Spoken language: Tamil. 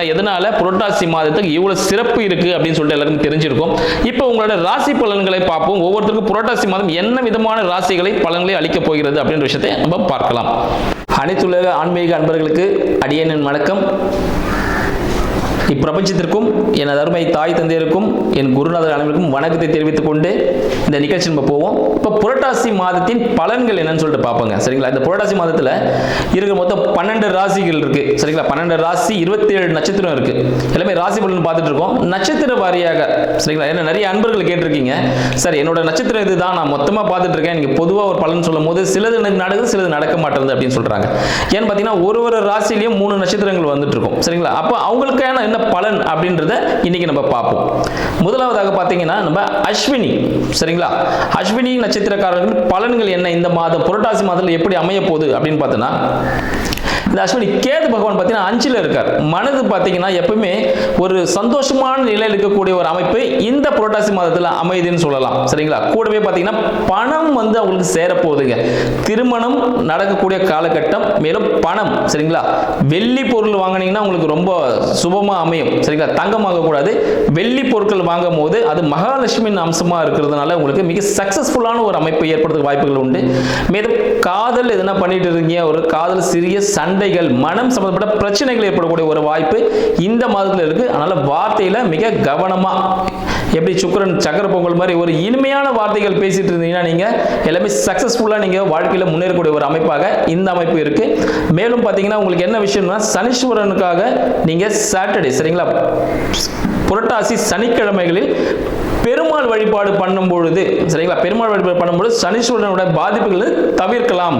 எதனால புரட்டாசி மாதத்துக்கு இவ்வளவு சிறப்பு இருக்கு அப்படின்னு சொல்லிட்டு எல்லாருக்கும் தெரிஞ்சிருக்கும். இப்போ உங்களோட ராசி பலன்களை பார்ப்போம். ஒவ்வொருத்தருக்கும் புரட்டாசி மாதம் என்ன விதமான ராசிகளை பலன்களை அளிக்கப் போகிறது அப்படின்ற விஷயத்தை நம்ம பார்க்கலாம். அனைத்துலக ஆன்மீக அன்பர்களுக்கு அடியனின் வணக்கம். இப்பிரபஞ்சத்திற்கும் எனது அருமை தாய் தந்தையருக்கும் என் குருநாதர் அனைவருக்கும் வணக்கத்தை தெரிவித்துக் கொண்டு இந்த நிகழ்ச்சி நம்ம போவோம். இப்போ புரட்டாசி மாதத்தின் பலன்கள் என்னன்னு சொல்லிட்டு பார்ப்போங்க. சரிங்களா? இந்த புரட்டாசி மாதத்தில் இருக்கிற மொத்தம் பன்னெண்டு ராசிகள் இருக்கு. சரிங்களா? பன்னெண்டு ராசி இருபத்தி ஏழு நட்சத்திரம் இருக்கு. எல்லாமே ராசி பலன் பார்த்துட்டு இருக்கோம். நட்சத்திர வாரியாக சரிங்களா? ஏன்னா நிறைய அன்பர்கள் கேட்டிருக்கீங்க. சார் என்னோட நட்சத்திரம் இதுதான். நான் மொத்தமாக பார்த்துட்டு இருக்கேன். நீங்கள் பொதுவாக ஒரு பலன் சொல்லும் போது சிலது எனக்கு நடக்குது சிலது நடக்க மாட்டேங்குது அப்படின்னு சொல்றாங்க. ஏன்னு பார்த்தீங்கன்னா ஒரு ஒரு ராசிலையும் மூணு நட்சத்திரங்கள் வந்துட்டு இருக்கும். சரிங்களா? அப்போ அவங்களுக்கான என்ன பலன் அப்படின்றத இன்னைக்கு நம்ம பார்ப்போம். முதலாவதாக பார்த்தீங்கன்னா நம்ம அஸ்வினி. சரிங்களா? அஸ்வினி நட்சத்திரக்காரர்கள் பலன்கள் என்ன? இந்த மாதம் புரட்டாசி மாதத்தில் எப்படி அமைய போகுது அப்படின்னு பார்த்தோன்னா இந்த அஸ்வினி கேது பகவான் பார்த்தீங்கன்னா அஞ்சில் இருக்கார். மனது பார்த்தீங்கன்னா எப்பவுமே ஒரு சந்தோஷமான நிலையில் இருக்கக்கூடிய ஒரு அமைப்பு இந்த புரட்டாசி மாதத்தில் அமையுதுன்னு சொல்லலாம். சரிங்களா? கூடவே பார்த்தீங்கன்னா பணம் வந்து அவங்களுக்கு சேரப்போகுதுங்க. திருமணம் நடக்கக்கூடிய காலகட்டம் மேலும் பணம் சரிங்களா? வெள்ளி பொருள் வாங்கினீங்கன்னா உங்களுக்கு ரொம்ப சுபமாக அமையும். சரிங்களா? தங்கம் வாங்கக்கூடாது. வெள்ளி பொருட்கள் வாங்கும் போது அது மகாலட்சுமியின் அம்சமாக இருக்கிறதுனால உங்களுக்கு மிக சக்ஸஸ்ஃபுல்லான ஒரு அமைப்பு ஏற்படுறதுக்கு வாய்ப்புகள் உண்டு. மேலும் காதல் எதுனா பண்ணிட்டு இருக்கீங்க? ஒரு காதல் சிறிய சண்டைகள் மனம் சம்பந்தப்பட்ட பிரச்சனைகள் ஏற்படக்கூடிய ஒரு வாய்ப்பு இந்த மாதத்தில் இருக்கு. அதனால வார்த்தையில மிக கவனமா எப்படி சுக்கரன் சக்கர பொங்கல் மாதிரி ஒரு இனிமையான வார்த்தைகள் பேசிட்டு இருந்தீங்கன்னா நீங்க எல்லாமே சக்சஸ்ஃபுல்லா நீங்க வாழ்க்கையில முன்னேறக்கூடிய ஒரு அமைப்பாக இந்த அமைப்பு இருக்கு. மேலும் பாத்தீங்கன்னா உங்களுக்கு என்ன விஷயம்னா சனீஸ்வரனுக்காக நீங்க சாட்டர்டே சரிங்களா? புரட்டாசி சனிக்கிழமைகளில் பெருமாள் வழிபாடு பண்ணும் பொழுது சரிங்களா? பெருமாள் வழிபாடு பண்ணும்பொழுது சனீஸ்வரனோட பாதிப்புகளை தவிர்க்கலாம்.